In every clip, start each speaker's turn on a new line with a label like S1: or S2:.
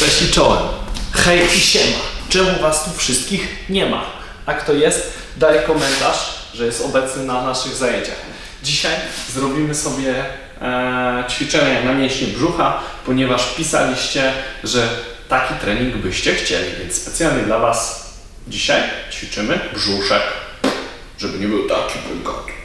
S1: Cześć i czołem. Hej i siema. Czemu was tu wszystkich nie ma? A kto jest, daj komentarz, że jest obecny na naszych zajęciach. Dzisiaj zrobimy sobie e, ćwiczenie na mięśnie brzucha, ponieważ pisaliście, że taki trening byście chcieli, więc specjalnie dla was dzisiaj ćwiczymy brzuszek, żeby nie był taki pękaty.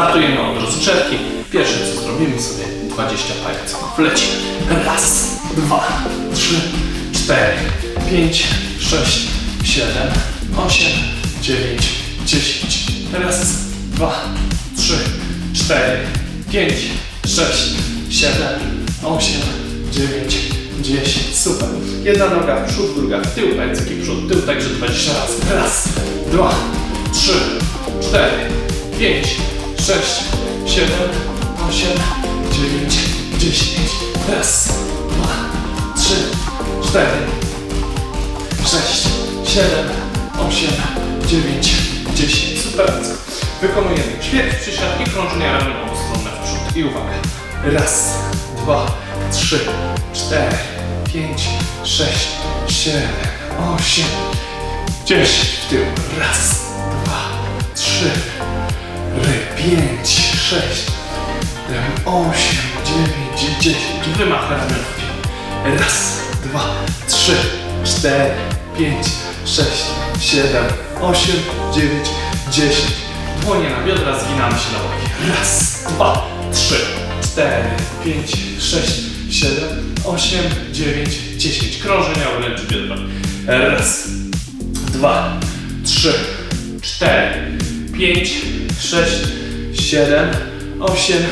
S1: Startujemy od rozgrzewki. Pierwsze co zrobimy sobie 20 pajaców. Lecimy. Raz, dwa, trzy, cztery, pięć, sześć, siedem, osiem, dziewięć, dziesięć. Raz, dwa, trzy, cztery, pięć, sześć, siedem, osiem, dziewięć, dziesięć. Super. Jedna noga w przód, druga w tył, w przód, tył, także 20 razy. Raz, dwa, trzy, cztery, pięć, sześć, siedem, osiem, dziewięć, dziesięć. Raz, dwa, trzy, cztery, sześć, siedem, osiem, dziewięć, dziesięć. Super. Wykonujemy ćwierć przysiad i krążenia ramionową stronę w przód. I uwaga. Raz, dwa, trzy, cztery, pięć, sześć, siedem, osiem, dziesięć. W tył. Raz, 5, 6, 8, 9, 10. Wymach ramionki. Raz, dwa, trzy, cztery, pięć, sześć, siedem, osiem, dziewięć, dziesięć. Dłonie na biodra, zginamy się na boki. Raz, dwa, trzy, cztery, pięć, sześć, siedem, osiem, dziewić, dziesięć. Krążenia wręcz biodra. Raz, dwa, trzy, cztery, pięć, sześć, siedem, osiem,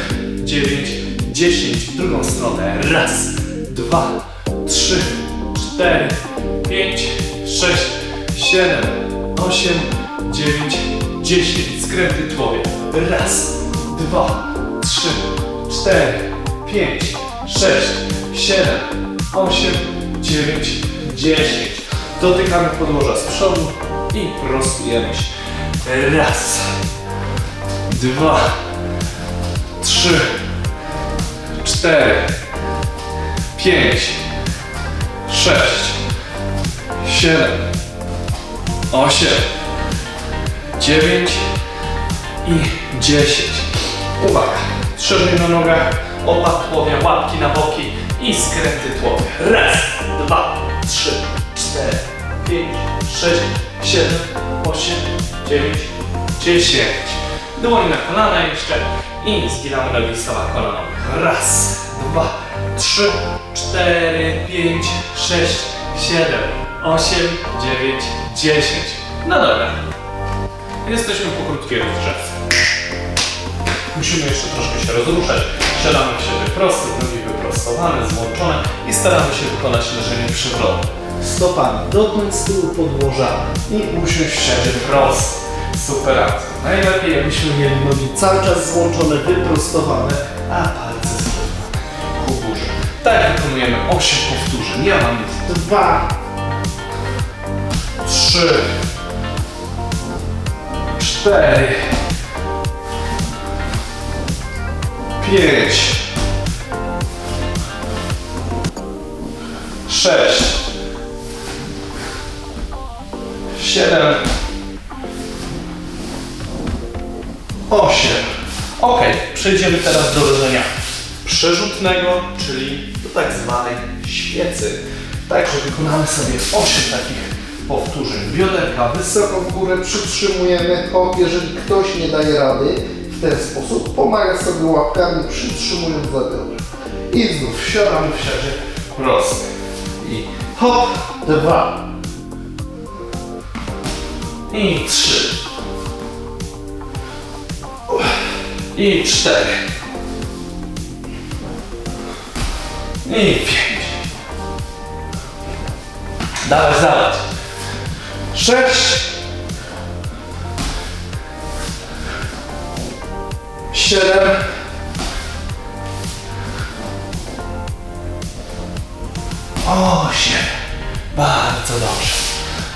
S1: dziewięć, dziesięć. W drugą stronę. Raz, dwa, trzy, cztery, pięć, sześć, siedem, osiem, dziewięć, dziesięć. Skręty tłowie. Raz, dwa, trzy, cztery, pięć, sześć, siedem, osiem, dziewięć, dziesięć. Dotykamy podłoża z przodu i prostujemy się. Raz, dwa, trzy, cztery, pięć, sześć, siedem, osiem, dziewięć. I dziesięć. Uwaga, szerzej na nogach, opak tułowia, łapki na boki i skręty tułowia. Raz, dwa, trzy, cztery, pięć, sześć, siedem, osiem, dziewięć, dziesięć. Dłoń na kolana jeszcze i zginamy nogi w stawach kolanowych. Raz, dwa, trzy, cztery, pięć, sześć, siedem, osiem, dziewięć, dziesięć. No dobra. Jesteśmy po krótkiej rozgrzewce. Musimy jeszcze troszkę się rozruszać. Siadamy w siebie prosty, nogi wyprostowane, złączone i staramy się wykonać leżenie przewrotne. Stopami dotknąć z tyłu podłoża i usiąść w siadzie prosto. Super akcja. Najlepiej jakbyśmy mieli nogi cały czas złączone, wyprostowane, a palce zgięte ku górze. Tak wykonujemy 8 powtórzeń. Ja mam już 2, 3, 4, 5, 6, 7, 8. Ok, przejdziemy teraz do leżenia przerzutnego, czyli do tak zwanej świecy. Także wykonamy sobie 8 takich powtórzeń. Bioderka
S2: Wysoko w górę przytrzymujemy hop, jeżeli ktoś nie daje rady w ten sposób, pomaga sobie łapkami przytrzymując za biodra.
S1: i znów siadamy w siadzie prosty. I hop, dwa. I trzy. I cztery. I pięć. Dawaj, dawać. Sześć. Siedem. Osiem. Bardzo dobrze.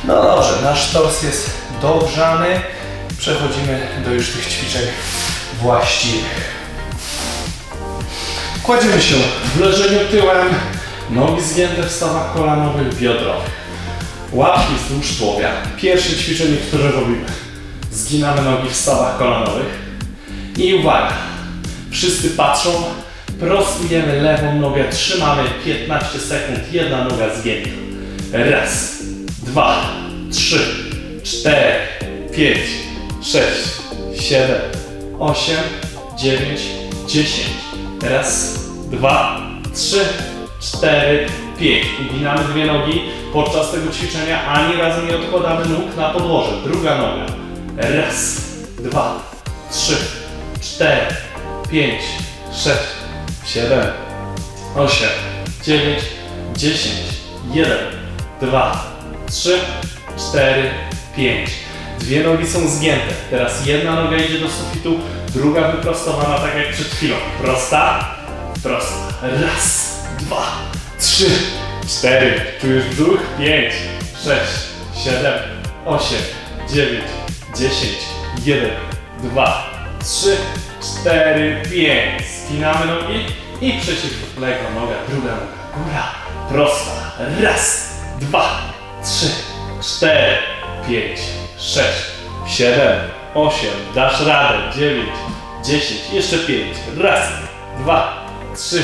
S1: No dobrze, nasz tors jest dogrzany. przechodzimy do już tych ćwiczeń właściwych. Kładziemy się w leżeniu tyłem, nogi zgięte w stawach kolanowych, biodrowych. Łapki wzdłuż tułowia. Pierwsze ćwiczenie, które robimy. Zginamy nogi w stawach kolanowych. I uwaga, wszyscy patrzą, prostujemy lewą nogę, trzymamy 15 sekund, jedna noga zgięta. Raz, dwa, trzy, cztery, pięć, sześć, siedem, osiem, dziewięć, dziesięć. Raz, dwa, trzy, cztery, pięć. Uginamy dwie nogi podczas tego ćwiczenia, ani razu nie odkładamy nóg na podłoże. Druga noga. Raz, dwa, trzy, cztery, pięć, sześć, siedem, osiem, dziewięć, dziesięć, jeden, dwa, trzy, cztery, pięć. Dwie nogi są zgięte. Teraz jedna noga idzie do sufitu, druga wyprostowana tak jak przed chwilą. Prosta, prosta. Raz, dwa, trzy, cztery. Czujesz brzuch? Pięć, sześć, siedem, osiem, dziewięć, dziesięć, jeden, dwa, trzy, cztery, pięć. Spinamy nogi i przeciwległa noga, druga noga, góra, prosta. Raz, dwa, trzy, cztery, pięć, sześć, siedem, osiem, dasz radę, dziewięć, dziesięć, jeszcze pięć. Raz, dwa, trzy,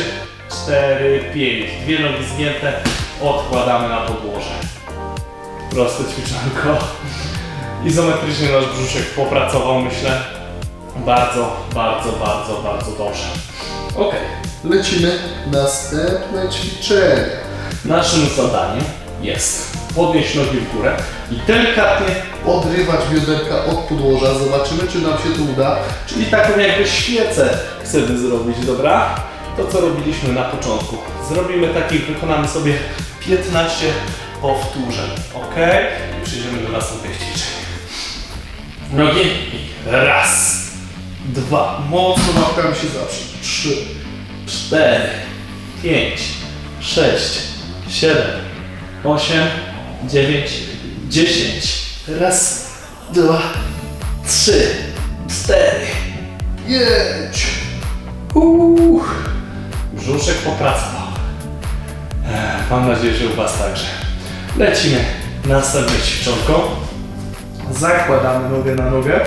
S1: cztery, pięć. Dwie nogi zgięte, odkładamy na podłoże. Proste ćwiczonko. Izometrycznie nasz brzuszek popracował, myślę, bardzo, bardzo, bardzo, bardzo dobrze. Ok.
S2: Lecimy. Następne ćwiczenie.
S1: Naszym zadaniem jest podnieść nogi w górę i delikatnie
S2: Odrywać bioderka od podłoża. Zobaczymy, czy nam się to uda.
S1: Czyli taką jakby świecę chcemy zrobić, dobra? To co robiliśmy na początku. Zrobimy takich, wykonamy sobie 15 powtórzeń, ok? I przejdziemy do następnych ćwiczeń. Nogi raz, dwa, mocno
S2: Łapkami się zawsze. Trzy.
S1: cztery, pięć, sześć, siedem, osiem, dziewięć, dziesięć. Raz, dwa, trzy, cztery,
S2: Pięć.
S1: Uuu, brzuszek popracował. Ech, Mam nadzieję, że u Was także. Lecimy. Następne ćwiczonko. Zakładamy nogę na nogę.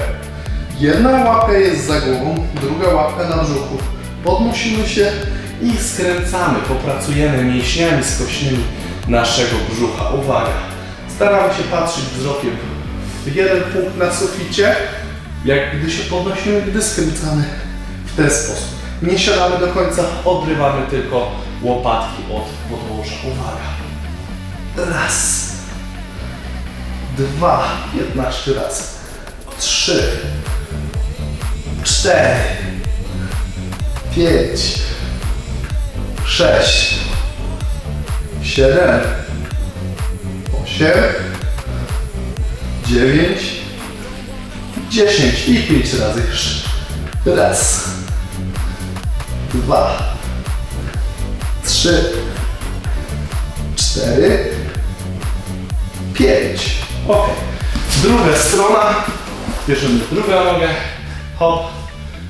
S2: Jedna łapka jest za głową, druga łapka na brzuchu. Podnosimy się
S1: I skręcamy, popracujemy mięśniami skośnymi naszego brzucha. Uwaga, staramy się patrzeć wzrokiem
S2: w jeden punkt na suficie,
S1: jak gdy się podnosimy, gdy
S2: skręcamy w ten sposób. Nie siadamy do końca.
S1: odrywamy tylko łopatki od podłoża. Uwaga.
S2: Raz, dwa, 15 razy, trzy, cztery, pięć, sześć, siedem, osiem, dziewięć, dziesięć i pięć razy jeszcze. Raz, dwa, trzy, cztery, pięć.
S1: Ok. Druga strona. Bierzemy drugą nogę. Hop.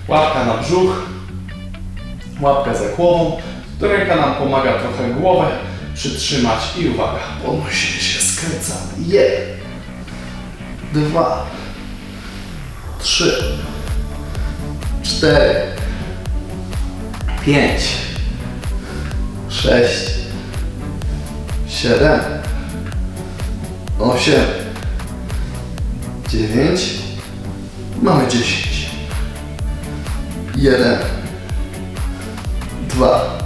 S1: Łapka na brzuch. Łapka za głową. Ręka nam pomaga trochę głowę przytrzymać i uwaga.
S2: Podnosimy się, skręcamy. Jeden, dwa, trzy, cztery, pięć, sześć, siedem, osiem, dziewięć. Mamy dziesięć. Jeden, dwa,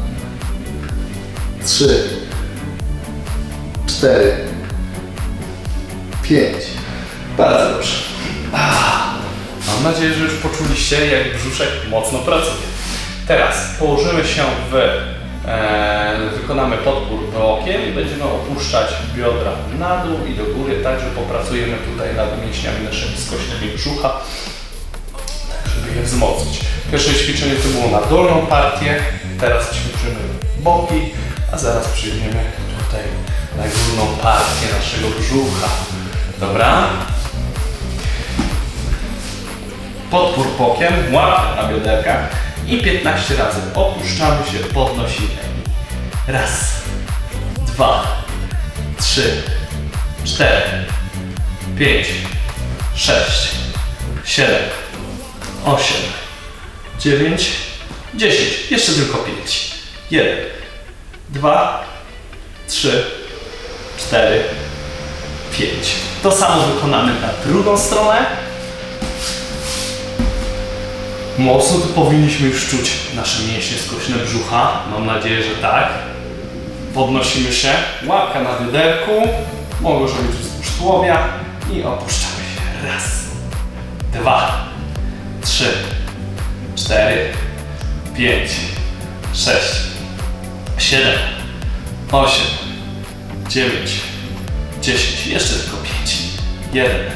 S2: trzy, cztery, pięć.
S1: Bardzo dobrze. Mam nadzieję, że już poczuliście, jak brzuszek mocno pracuje. Teraz położymy się w. E, wykonamy podpór bokiem i będziemy opuszczać biodra na dół i do góry, tak że popracujemy tutaj nad mięśniami naszymi skośnymi brzucha, tak żeby je wzmocnić. Pierwsze ćwiczenie to było na dolną partię, teraz ćwiczymy boki, a zaraz przejdziemy tutaj na górną partię naszego brzucha. Dobra? podpór bokiem, łapkę na bioderkach i 15 razy opuszczamy się, podnosimy. Raz, dwa, trzy, cztery, pięć, sześć, siedem, osiem, dziewięć, dziesięć. Jeszcze tylko pięć. Jeden, dwa, trzy, cztery, pięć. To samo wykonamy na drugą stronę. Mocno tu powinniśmy już czuć nasze mięśnie skośne brzucha. Mam nadzieję, że tak. Podnosimy się, łapka na wyderku, może być wzdłuż tułowia i opuszczamy się. Raz, dwa, trzy, cztery, pięć, sześć, siedem, osiem, dziewięć, dziesięć. Jeszcze tylko pięć. Jeden,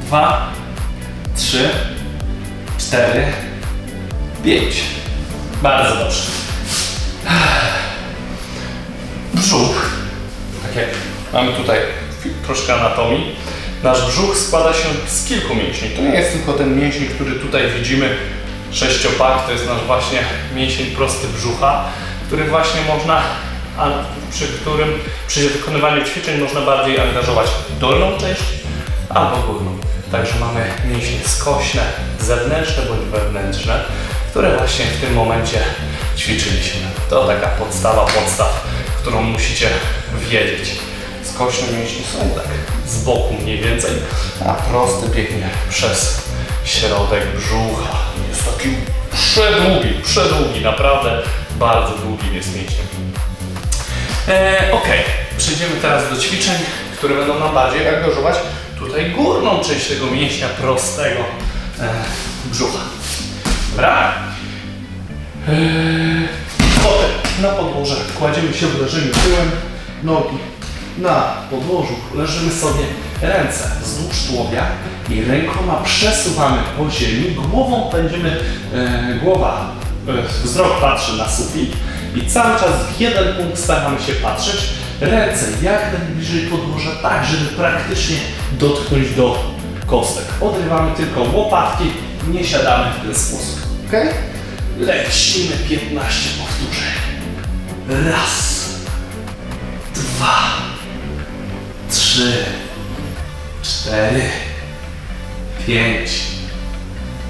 S1: dwa, trzy, cztery, pięć. Bardzo dobrze. Brzuch. Tak jak mamy tutaj troszkę anatomii. Nasz brzuch składa się z kilku mięśni. To nie jest tylko ten mięsień, który tutaj widzimy, sześciopak, to jest nasz właśnie mięsień prosty brzucha, który właśnie można, a przy którym przy wykonywaniu ćwiczeń można bardziej angażować dolną część albo górną. Także mamy mięśnie skośne, zewnętrzne bądź wewnętrzne, które właśnie w tym momencie ćwiczyliśmy. To taka podstawa podstaw, którą musicie wiedzieć. Skośne mięśnie są tak z boku mniej więcej, a prosty biegnie przez środek brzucha. Jest taki przedługi, przedługi, naprawdę bardzo długim jest mięśniem. E, ok, przejdziemy teraz do ćwiczeń, które będą nam bardziej angażować tutaj górną część tego mięśnia prostego e, brzucha. Dobra? E, potem na podłoże kładziemy się w leżeniu tyłem, nogi na podłożu, leżymy sobie ręce wzdłuż tułowia i rękoma przesuwamy po ziemi, głową będziemy, e, głowa, e, wzrok patrzy na sufit i cały czas w jeden punkt staramy się patrzeć, ręce jak najbliżej podłoża, tak żeby praktycznie dotknąć do kostek. Odrywamy tylko łopatki, nie siadamy w ten sposób.
S2: Ok?
S1: Lecimy 15 powtórzeń. Raz, dwa, trzy, cztery, pięć,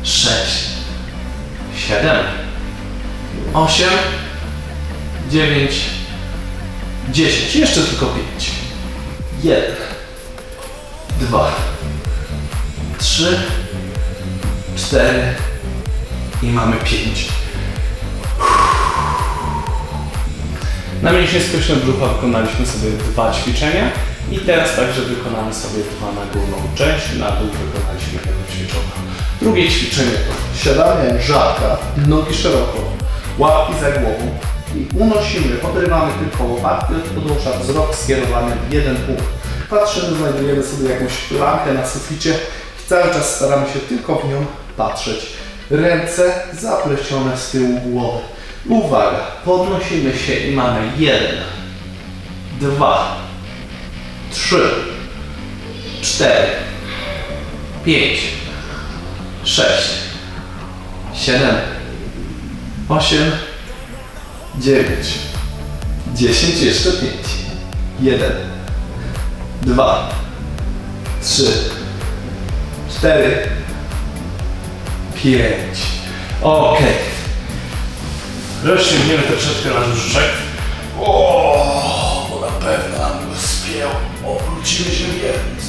S1: sześć, siedem, osiem, dziewięć, dziesięć. Jeszcze tylko pięć. Jeden, dwa, trzy, cztery i mamy pięć. Na mięśnie skośne brzucha wykonaliśmy sobie dwa ćwiczenia i teraz także wykonamy sobie dwa na górną część, na dół wykonaliśmy jedno ćwiczenie. Drugie ćwiczenie to
S2: Siadamy jak żarka, nogi szeroko, łapki za głową i unosimy, odrywamy tylko łopatki od podłoża, wzrok skierowany w jeden punkt. Patrzymy, znajdujemy sobie jakąś lamkę na suficie i cały czas staramy się tylko w nią patrzeć. Ręce zaplecione z tyłu głowy.
S1: Uwaga, podnosimy się i mamy jeden, dwa, trzy, cztery, pięć, sześć, siedem, osiem, dziewięć, dziesięć, jeszcze pięć. Jeden, dwa, trzy, cztery, pięć. Okej. Rozciągniemy troszeczkę nasz brzuszek. O, bo na pewno nam go spiął. Obrócimy się więc.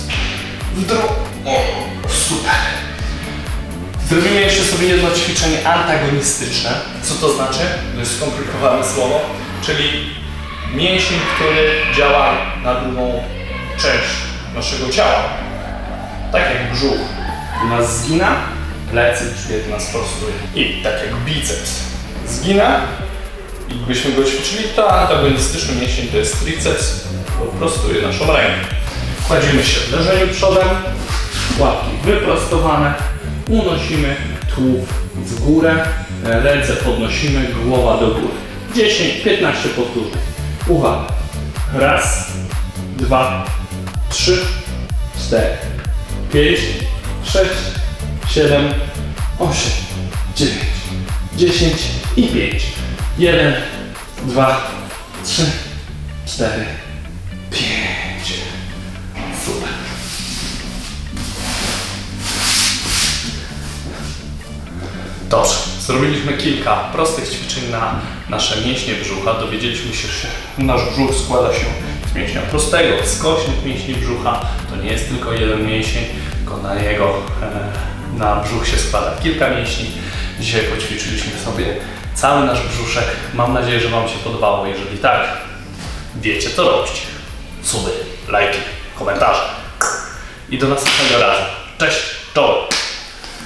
S1: W drugą. O, super. Zrobimy jeszcze sobie jedno ćwiczenie antagonistyczne. Co to znaczy? To jest skomplikowane słowo. Czyli mięsień, który działa na drugą część naszego ciała. Tak jak brzuch nas zgina, plecy, grzbiet nas prostuje. I tak jak biceps zgina i gdybyśmy go ćwiczyli, to antagonistyczny mięsień to jest triceps, prostuje naszą rękę. Kładziemy się w leżeniu przodem, łapki wyprostowane, unosimy tułów w górę, e, ręce podnosimy, głowa do góry. 10-15 powtórzeń. Uwaga. Raz, dwa, trzy, cztery, pięć, sześć, siedem, osiem, dziewięć, dziesięć i pięć. Jeden, dwa, trzy, cztery, Dobrze, zrobiliśmy kilka prostych ćwiczeń na nasze mięśnie brzucha. Dowiedzieliśmy się, że nasz brzuch składa się z mięśnia prostego, skośnych mięśni brzucha. To nie jest tylko jeden mięsień, tylko na jego, e, na brzuch się składa kilka mięśni. Dzisiaj poćwiczyliśmy sobie cały nasz brzuszek. Mam nadzieję, że Wam się podobało. Jeżeli tak, wiecie co robić. Suby, lajki, komentarze. I do następnego razu. Cześć, czołem!